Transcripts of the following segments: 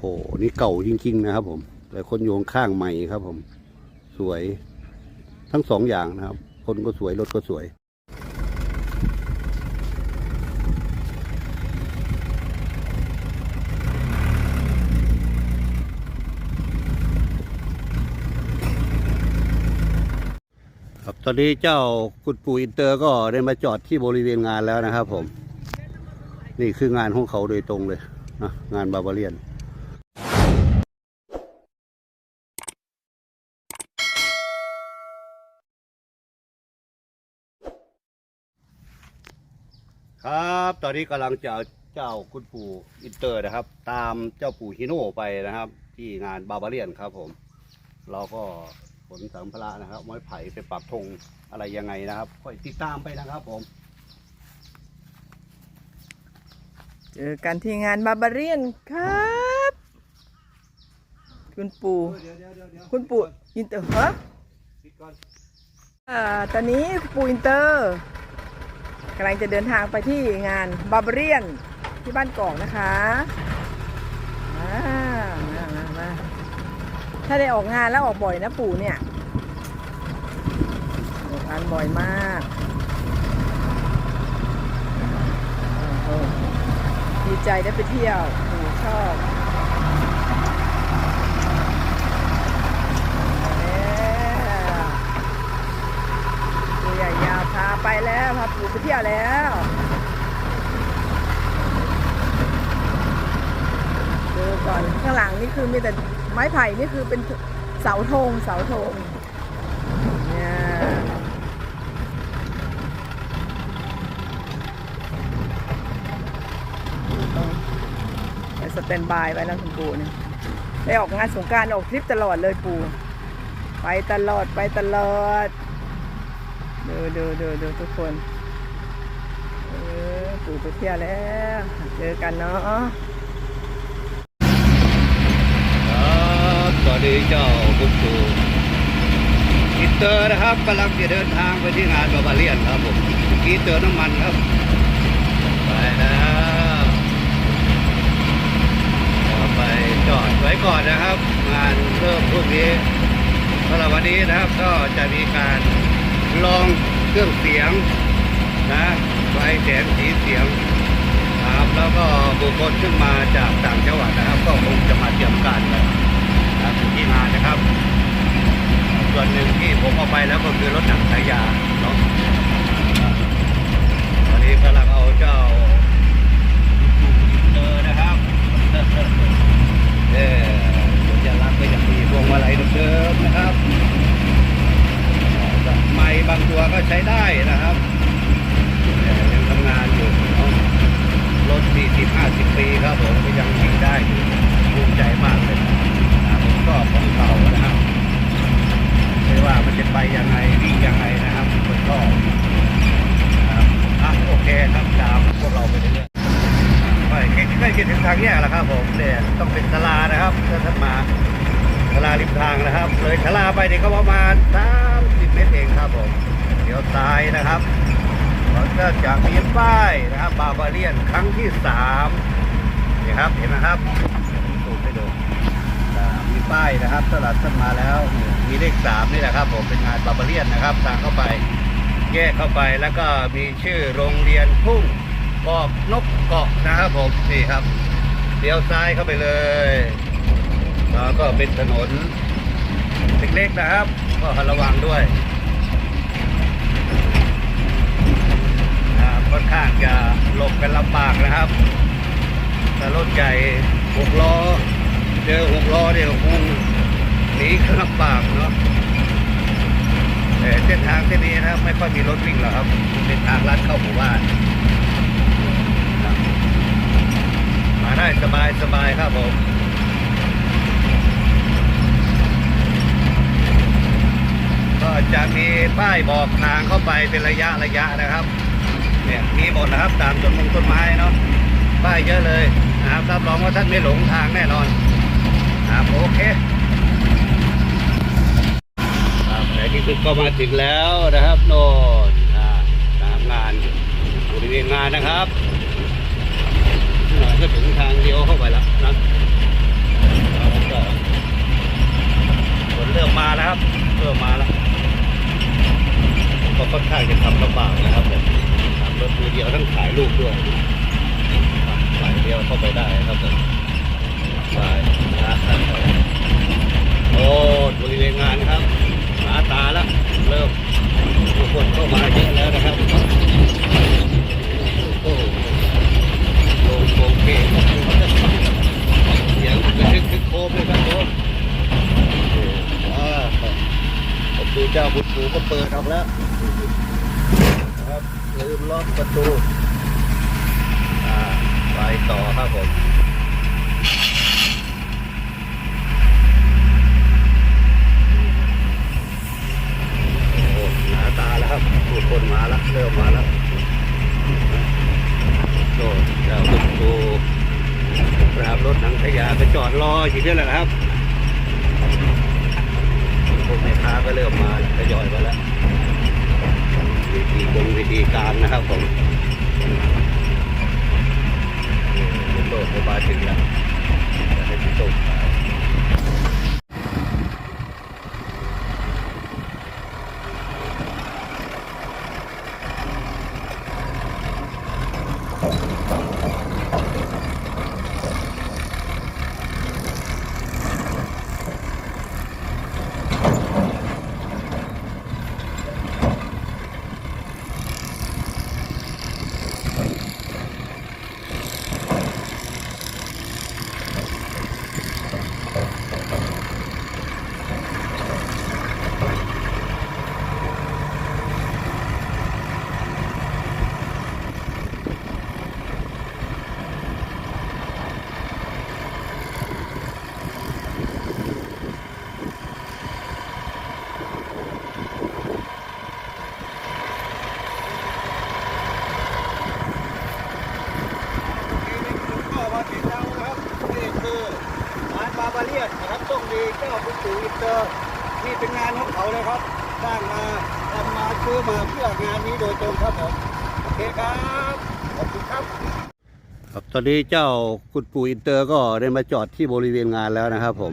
โหนี่เก่าจริง ๆ นะครับ ผม แต่คนอยู่ข้างใหม่ครับ ผม สวยทั้งสองอย่างนะครับ คนก็สวยรถก็สวยครับตอนนี้เจ้าคุณปู่อินเตอร์ก็ได้มาจอดที่บริเวณงานแล้วนะครับ ผม นี่คืองานของเขาโดยตรงเลยนะงานบาบาเลียน ครับ ตอนนี้กำลังจะเอาเจ้าคุณปู่อินเตอร์นะครับ ตามเจ้าปู่ฮิโน่ไปนะครับ ที่งานบาบาเลียนครับผม เราก็ขนสัมภาระนะครับไม้ไผ่ไปปักธงอะไรยังไงนะครับค่อยติดตามไปนะครับผม เจอกันที่งานบาบาเรียนครับ คุณปู่ เดี๋ยวเดี๋ยวเดี๋ยวเดี๋ยวคุณปู่อินเตอร์ฮะปิดก่อน อ่าตอนนี้คุณปู่อินเตอร์ กำลังจะเดินทางไปที่งานบาบาเรียนที่บ้านกอกนะคะมามามามาถ้าได้ออกงานแล้วออกบ่อยนะปู่เนี่ยออกงานบ่อยมากดีใจได้ไปเที่ยวปู่ชอบแล้วปู่ใหญ่ยาวพาไป แล้วพาปู่ไปเที่ยวแล้วดูก่อนข้างหลังนี่คือมีแต่ไม้ไผ่นี่คือเป็นเสาธงเสาธงเนี่ยต้องไปสแตนบายไว้แล้วคุณปู่เนี่ยได้ออกงานสงการออกทริปตลอดเลยปู่ ไปตลอดไปตลอด ดูดูดูดูทุกคน เออปู่ไปเที่ยวแล้ว เจอกันเนาะครับตอนนี้เจ้าคุณปู่อินเตอร์นะครับกำลังจะเดินทางไปที่งานบาบาเลียนครับผมกีเติมน้ำมันครับ ไปแล้วเอาไปจอดไว้ก่อนนะครับ งานเริ่มพรุ่งนี้สำหรับวันนี้นะครับก็จะมีการ ลองเครื่องเสียงนะไฟแสงสีเสียงครับแล้วก็บุคคลขึ้นมาจากต่างจังหวัดนะครับ ก็คงจะมาเตรียมการกันนะครับที่งานนะครับ ส่วนหนึ่งที่ผมเอาไปแล้วก็คือรถหนังสายยาเนาะตอนนี้กำลังเอาเจ้าเจอนะครับ เออจะรักก็ยังมีพวงมาลัยเดิมๆนะครับไม้บางตัวก็ใช้ได้นะครับแต่ยังทำงานอยู่เนาะรถ 40 50 ปีครับผมก็ยังวิ่งได้อยู่ภูมิใจมากเลยนะผมชอบของเก่านะครับ ไม่ว่ามันจะไปยังไงวิ่งยังไงนะครับผมชอบนะครับอะโอเคครับตามพวกเราไปเรื่อยๆไม่ใกล้ใกล้จะถึงทางแยกแล้วครับผมเนี่ยต้องเป็นตลานะครับถ้าท่านมาตลาริมทางนะครับ เลยตลาไปเนี่ยก็ประ มาณ30เมตรเองครับผมเดี๋ยวซ้ายนะครับเราก็จะมีป้ายนะครับบาบาเลียนครั้งที่สามนี่ครับเห็นไหมครับสูงให้ดูมีป้ายนะครับตลาดขึ้นมาแล้วมีเลขสามนี่แหละครับผมเป็นงานบาบาเลียนนะครับทางเข้าไปแยกเข้าไปแล้วก็มีชื่อโรงเรียนทุ่งกอกนกเกาะนะครับผมนี่ครับเลี้ยวซ้ายเข้าไปเลยแล้วก็เป็นถนนเล็กๆนะครับ ก็ระวังด้วยค่อนข้างจะหลบกันลำบากนะครับแต่รถใหญ่หกล้อเจอหกล้อเนี่ยคงหนีขึ้นลำบากเนาะแต่เส้นทางเส้นนี้นะครับไม่ค่อยมีรถวิ่งหรอกครับเป็นทางลัดเข้าหมู่บ้านมาได้สบายสบายครับผม จะมีป้ายบอกทางเข้าไปเป็นระยะระยะนะครับเนี่ยมีหมดนะครับตามต้นมงต้นไม้เนาะป้ายเยอะเลยนะครับรับรองว่าท่านไม่หลงทางแน่นอนครับโอเคครับในที่สุดก็มาถึงแล้วนะครับโน่นตามงานบริเวณงานนะครับหน่อยก็ถึงทางเดียวเข้าไปแล้วนะฝนเริ่มมาแล้วครับเริ่มมาแล้ว ก็ค่อนข้างจะทำลำบากนะครับแบมทำรถมือเดียวทั้งขายลูกด้วยขายเดียวเข้าไปได้ครับผมใช่ร้านท่โอ้บริเวณงานครับหาตาละเริ่มทุกคนเข้ามาเยอะแล้วนะครับโอ้โหโอเคเสียงกระทึกคึกโคมเลยครับผมประตูเจ้าบุญปูก็เปิดออกแล้ว ลืมล้อกประตูไปต่อครับผมโอ้โหหนาตาแล้วครับผู้คนมาแล้วเริ่มมาแล้วโอ้เจ้าบุตรปูปราบรถหนังขยะไปจอดรออยู่นี่แหละครับพวกแม่ค้าก็เริ่มมาทยอยมาแล้ว วิธีกงวิธีการนะครับผมเป็นโลกโมบายถึงแล้วจะให้พี่ตุ้มขายก็มาถึงแล้วนะครับนี่คือานบาบาเลียนนะครับต้องมีเจ้าบุญสูอินเตอร์นี่เป็นงานของเขาเลยครับสร้างมาทำมาซื้อมาเพื่องานนี้โดยตรงครับผมโอเคครับขอบคุณครับ ครับตอนนี้เจ้าคุณปู่อินเตอร์ก็ได้มาจอดที่บริเวณงานแล้วนะครับ ผม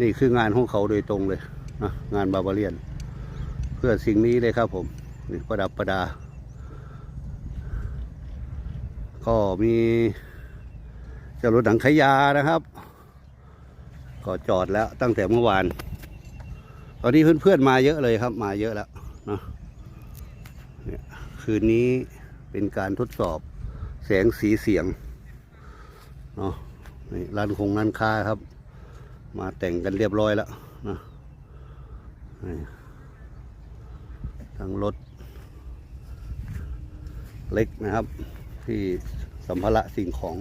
นี่คืองานของเขาโดยตรงเลยนะงานบาบาเลียน เพื่อสิ่งนี้เลยครับ ผมนี่ประดับประดา ก็มีเจ้ารถหนังขยานะครับ ก็จอดแล้วตั้งแต่เมื่อวาน ตอนนี้เพื่อนๆมาเยอะเลยครับ มาเยอะแล้วเนาะเนี่ยคืนนี้เป็นการทดสอบแสงสีเสียงเนาะนี่ร้านคงร้านค้าครับ มาแต่งกันเรียบร้อยแล้วนะนทั้งรถเล็กนะครับ ที่สัมภาระสิ่งของ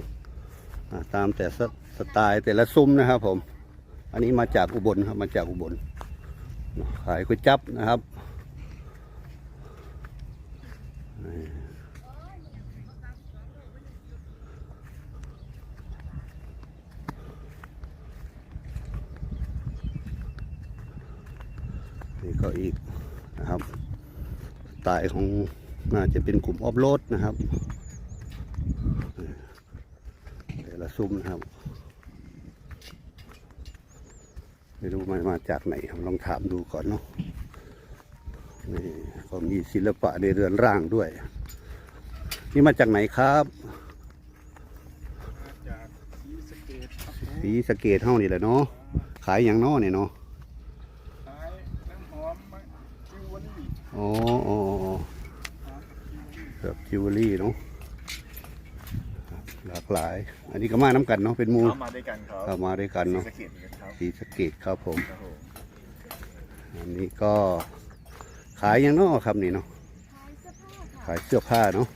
อตามแต่สสไตล์แต่ละซุ้มนะครับผม อันนี้มาจากอุบลครับมาจากอุบลขายก๋วยจับนะครับนี่ก็อีกนะครับตล์ของน่าจะเป็นกลุ่มออฟโรดนะครับแต่ละซุ้มนะครับ ไม่รู้มันมาจากไหนครับลองถามดูก่อนเนาะนี่ก็มีศิลปะในเรือนร่างด้วย นี่มาจากไหนครับจากศรีสะเกดครับผมสีสะเกตเท่านี่แหละเนาะขายอย่างเนอเนี่ยเนาะขายน้ำหอมมะจิวเวลรี่อ๋ออ๋ออ๋อแบบจิวเวลรี่เนาะ หลากหลาย อันนี้ก็มาน้ำกันเนาะเป็นหมูเข้ามาด้วยกันครับเข้ามาด้วยกันศรีเนาะสะเกดเหมือนกันครับสีสะเกตครับผมครับผมอันนี้ก็ขายอย่างเนอครับนี่เนาะขายเสื้อผ้าเนาะ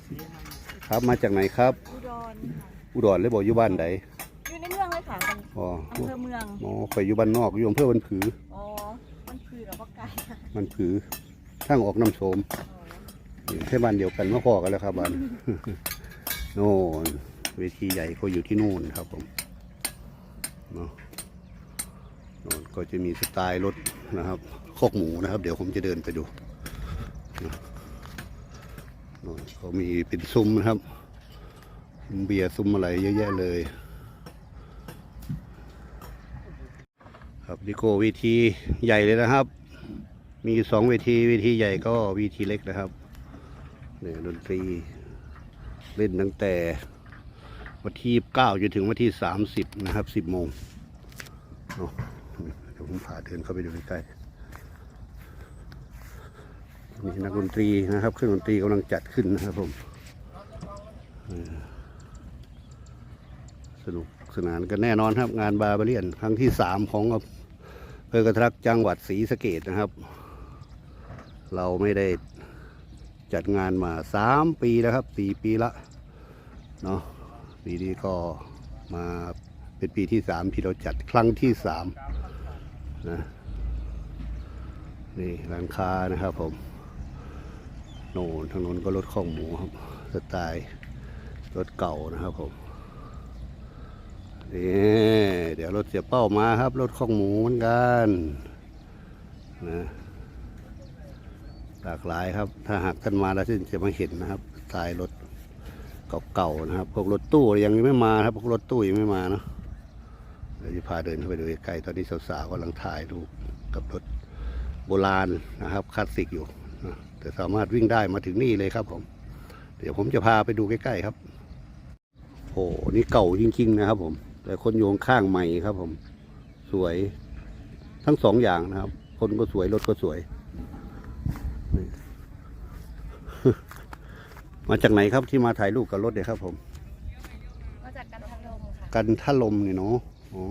ครับมาจากไหนครับ อุดรค่ะอุดรเลยบอกอยู่บ้านใดอยู่ในเมืองเลยค่ะเป็นอ๋ออำเภอเมืองอ๋อไปอยู่บ้านนอกอยู่อำเภอบันผืออ๋อมันคือกับว่าไก่ค่ะมันผือทางออกน้ำโสมอ๋ออยู่แค่บ้านเดียวกันมาพอกันแล้วครับบ้านโน่น เวทีใหญ่เขาอยู่ที่นู่นครับผมเนาะโน่นก็จะมีสไตล์รถนะครับคอกหมูนะครับ เดี๋ยวผมจะเดินไปดูนะโน่นเขามีเป็นซุ้มนะครับซุ้มเบียร์ซุ้มอะไรเยอะแยะเลย ครับดิโก้เวทีใหญ่เลยนะครับ มีสองเวทีเวทีใหญ่ก็เวทีเล็กนะครับเนี่ยดนตรีเล่นตั้งแต่ วันที่เก้าจนถึงวันที่สามสิบนะครับสิบโมงเดี๋ยวผมพาเดินเข้าไปดูใกล้ๆนี่นักดนตรีนะครับเครื่องดนตรีกำลังจัดขึ้นนะครับผมสนุกสนานกันแน่นอนครับ งานบาบาเลียน ครั้งที่สามของอำเภอกระทักจังหวัดศรีสะเกดนะครับ เราไม่ได้จัดงานมาสามปีแล้วครับสี่ปีละเนาะ ปีนี้ก็มาเป็นปีที่สามที่เราจัดครั้งที่สามนะนี่ร้านค้านะครับผมโน่นทางโน้นก็รถข้องหมูครับสไตล์รถเก่านะครับผมนี่เดี๋ยวรถเสียเป้ามาครับ รถข้องหมูเหมือนกันนะหลากหลายครับ ถ้าหากท่านมาแล้วท่านจะมาเห็นนะครับสไตล์รถ เก่าๆนะครับพวกรถตู้ยังไม่มาครับพวกรถตู้ยังไม่มาเนาะเดี๋ยวจะพาเดินเข้าไปดูใกล้ๆตอนนี้สาวๆกำลังถ่ายรูปกับรถโบราณนะครับคลาสสิกอยู่แต่สามารถวิ่งได้มาถึงนี่เลยครับผมเดี๋ยวผมจะพาไปดูใกล้ๆครับโอ้นี่เก่าจริง ๆ นะครับ ผม แต่คนโยงข้างใหม่ครับ ผม สวยทั้งสองอย่างนะครับ คนก็สวยรถก็สวยนี่ มาจากไหนครับที่มาถ่ายรูปกับรถเนี่ยครับผม มาจากกันพัดลมค่ะกันท่าลมนี่เนาะอ๋อ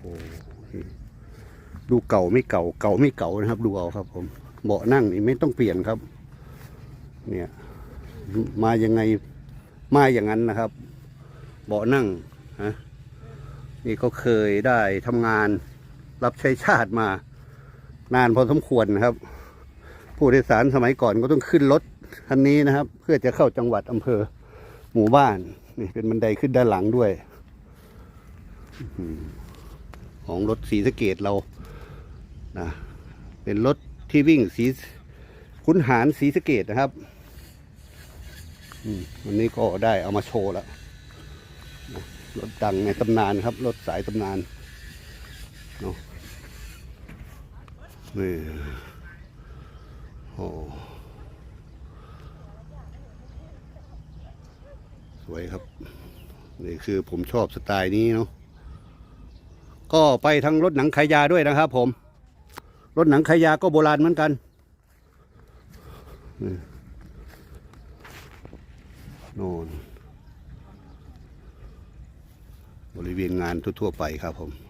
โอ้โหดูเก่าไม่เก่า เก่าไม่เก่านะครับ ดูเอาครับผม เบาะนั่งนี่ไม่ต้องเปลี่ยนครับ เนี่ย มายังไงมาอย่างนั้นนะครับ เบาะนั่งฮะนี่ก็เคยได้ทำงานรับใช้ชาติมา นานพอสมควรนะครับ ผู้โดยสารสมัยก่อนก็ต้องขึ้นรถคันนี้นะครับ เพื่อจะเข้าจังหวัดอำเภอหมู่บ้านนี่เป็นบันไดขึ้นด้านหลังด้วย ของรถสีสเกตเรานะเป็นรถที่วิ่งสีขุนหารสีสเกตนะครับวันนี้ก็ได้เอามาโชว์แล้วนะรถดังในตำนานครับ รถสายตำนานเนาะนี่ โอ้สวยครับ นี่คือผมชอบสไตล์นี้เนาะก็ไปทางรถหนังขายาด้วยนะครับผม รถหนังขายยาก็โบราณเหมือนกันนี่โน่นบริเวณงานทั่วๆไปครับผม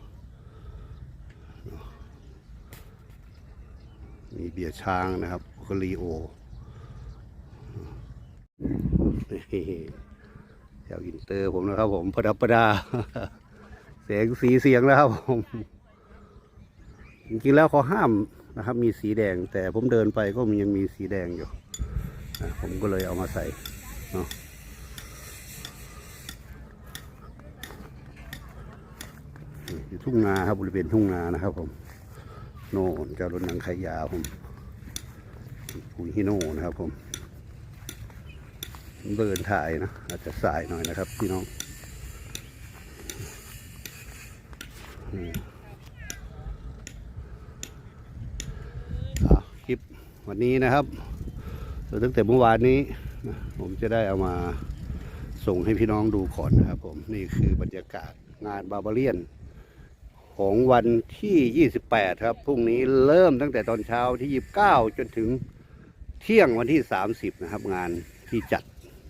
มีเบียร์ช้างนะครับก็รีโอแถวอินเตอร์ผมนะครับผมประดับประดา เสียงสีเสียงแล้วครับผมจริงๆแล้วเขาห้ามนะครับ มีสีแดง แต่ผมเดินไปก็ยังมีสีแดงอยู่ผมก็เลยเอามาใส่เนาะอยู่ทุ่งนาครับบริเวณทุ่งนานะครับผม โน่นเจ้ารถนังขายาผมปุยฮิโน่นะครับผม เบิร์นถ่ายนะ อาจจะสายหน่อยนะครับพี่น้องคลิปวันนี้นะครับตั้งแต่เมื่อวานนี้ ผมจะได้เอามาส่งให้พี่น้องดูก่อนนะครับผม นี่คือบรรยากาศงานบาบาเลียน ของวันที่ 28 ครับ พรุ่งนี้เริ่มตั้งแต่ตอนเช้าที่ 29 จนถึงเที่ยงวันที่ 30 นะครับ งานที่จัด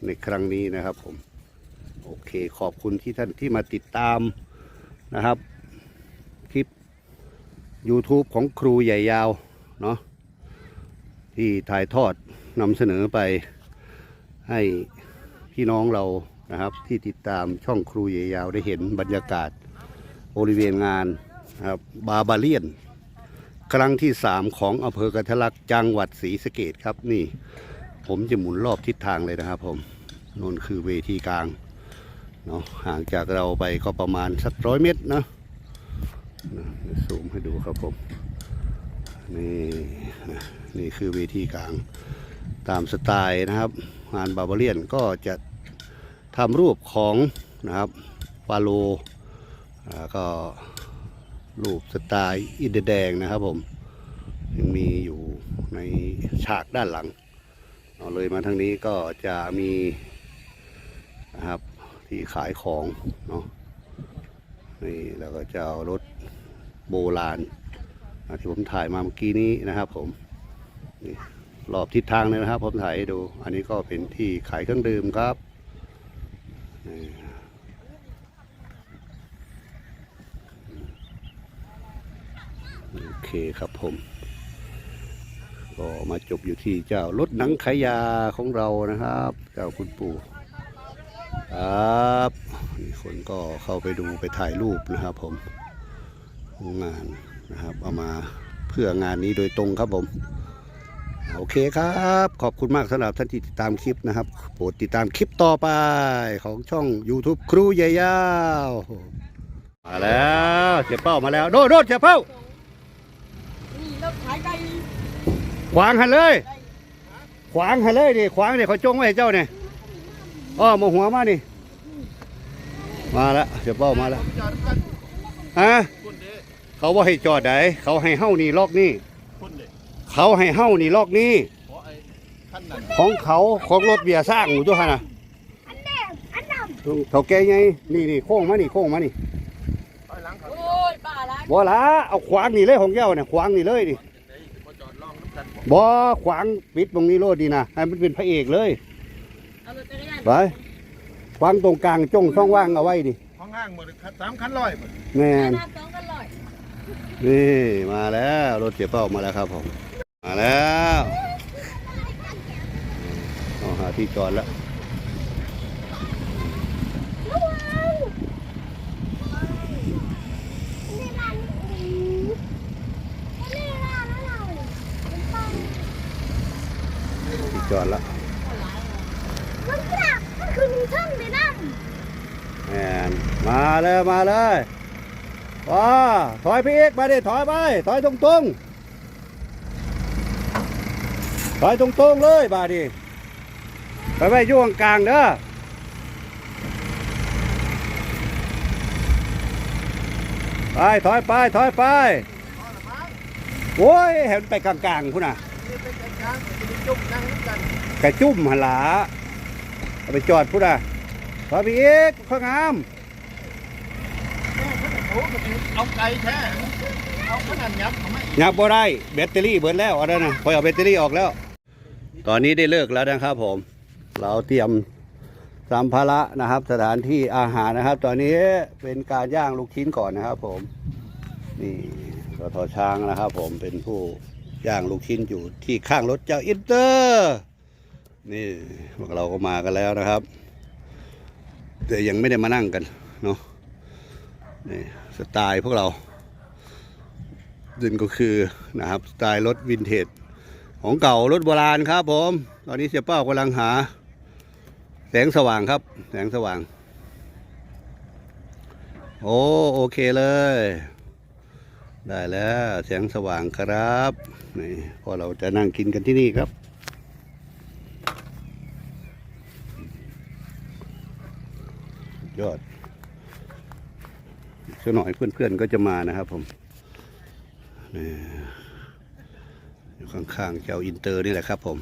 ในครั้งนี้นะครับผม โอเคขอบคุณที่ท่านที่มาติดตามนะครับ คลิป YouTube ของครูใหญ่ยาวเนาะที่ถ่ายทอดนำเสนอไปให้พี่น้องเรานะครับ ที่ติดตามช่องครูใหญ่ยาวได้เห็นบรรยากาศ บริเวณงานครับบาบาเลียน ครั้งที่สามของอำเภอกระทะลักจังหวัดศรีสะเกดครับนี่ ผมจะหมุนรอบทิศทางเลยนะครับผมนนคือเวทีกลางเนาะห่างจากเราไปก็ประมาณสักร้อยเมตรนะนะสูมให้ดูครับผมนี่นี่คือเวทีกลางตามสไตล์นะครับ งานบาบาเลียนก็จะทำรูปของนะครับวาโล แล้วก็รูปสไตล์อินเดียแดงนะครับผมยังมีอยู่ในฉากด้านหลังเอาเลยมาทางนี้ก็จะมีนะครับที่ขายของเนาะนี่แล้วก็จะเอารถโบราณที่ผมถ่ายมาเมื่อกี้นี้นะครับผมนี่รอบทิศทางเลยนะครับ ผมถ่ายให้ดู อันนี้ก็เป็นที่ขายเครื่องดื่มครับนี่โอเคครับผม ก็มาจบอยู่ที่เจ้ารถหนังขยาของเรานะครับ เจ้าคุณปู่ครับนี่คนก็เข้าไปดูไปถ่ายรูปนะครับ ผมงานนะครับ เอามาเพื่องานนี้โดยตรงครับผม โอเคครับ ขอบคุณมากสำหรับท่านที่ติดตามคลิปนะครับ โปรดติดตามคลิปต่อไปของช่อง YouTube ครูใหญ่ยาว มาแล้วเสียเป้ามาแล้ว โดดโดดเสียเป้า ขายไก่ขวางหันเลย ขวางหันเลยดิขวางเนี่ยเขาจงไว้ให้เจ้าเนี่ยอ้อมาหัวมานี่ มาแล้วเสียเป้ามาแล้วจอดกันฮะคุณเด้เขาว่าให้จอดไหนเขาให้เฮ้านี่ล็อกนี่คุณเด้เขาให้เฮ้านี่ล็อกนี่ขอไอ้ขั้นนั้นของเขาของรถเบียร์สร้างอยู่ตัวฮะนะเขาแกไงนี่นี่โค้งมานี่โค้งมานี่ถอยหลังเขาโอ้ยป่าละบ่ละเอาขวางนี่เลยของเจ้าเนี่ยขวางนี่เลยดิไหน บอกบ่ขวางปิดตรงนี้โลดดีนะให้มันเป็นพระเอกเลยเอารถจักรยานไปขวางตรงกลางจ้องช่องว่างเอาไว้ดิห้องห้างหมดคันสามคันร้อยหมดแม่นน้ำสองกันลอยนี่มาแล้วรถเสียเป้ามาแล้วครับผมมาแล้วเอาหาที่จอดแล้ว อดแล้วมันกลับมันคือมีช่องในน้แม่นมาเลยมาเลยว้าถอยพี่เอกมาดิถอยไปถอยตรงตรงๆถอยตรงตรงๆเลยบาดิไปไปอยู่กลางๆเด้อไปถอยไปถอยไปโอ้ยเห็นไปกลางๆคุณน่ะ นี่เป็นกลางๆจะมีจุ่มนั่งน้ำกันกระจุ่มหนหลาเอาไปจอดพุ่นน่ะถอยไปอีกข้างงามแม่เขาจะโอ้ก็จะเอาไก่แท้เอาขนาดยับเขาไม่ยับบ่ได้แบตเตอรี่เบิดแล้วเอาได้นะคอยเอาแบตเตอรี่ออกแล้ว ตอนนี้ได้เลิกแล้วนะครับผม เราเตรียมสัมภาระนะครับ สถานที่อาหารนะครับ ตอนนี้เป็นการย่างลูกชิ้นก่อนนะครับ ผมนี่รทช้างนะครับ ผมเป็นผู้ ย่างลูกชิ้นอยู่ที่ข้างรถเจ้าอินเตอร์ นี่พวกเราก็มากันแล้วนะครับ แต่ยังไม่ได้มานั่งกันเนาะนี่สไตล์พวกเราดินก็คือนะครับสไตล์รถวินเทจของเก่ารถโบราณครับผมตอนนี้เสียเป้ากำลังหา แสงสว่างครับ แสงสว่าง โอ้โอเคเลย ได้แล้วแสงสว่างครับนี่พอเราจะนั่งกินกันที่นี่ครับ ยอดสักหน่อยเพื่อนๆก็จะมานะครับผมนี่อยู่ข้างๆเจ้าอินเตอร์นี่แหละครับผม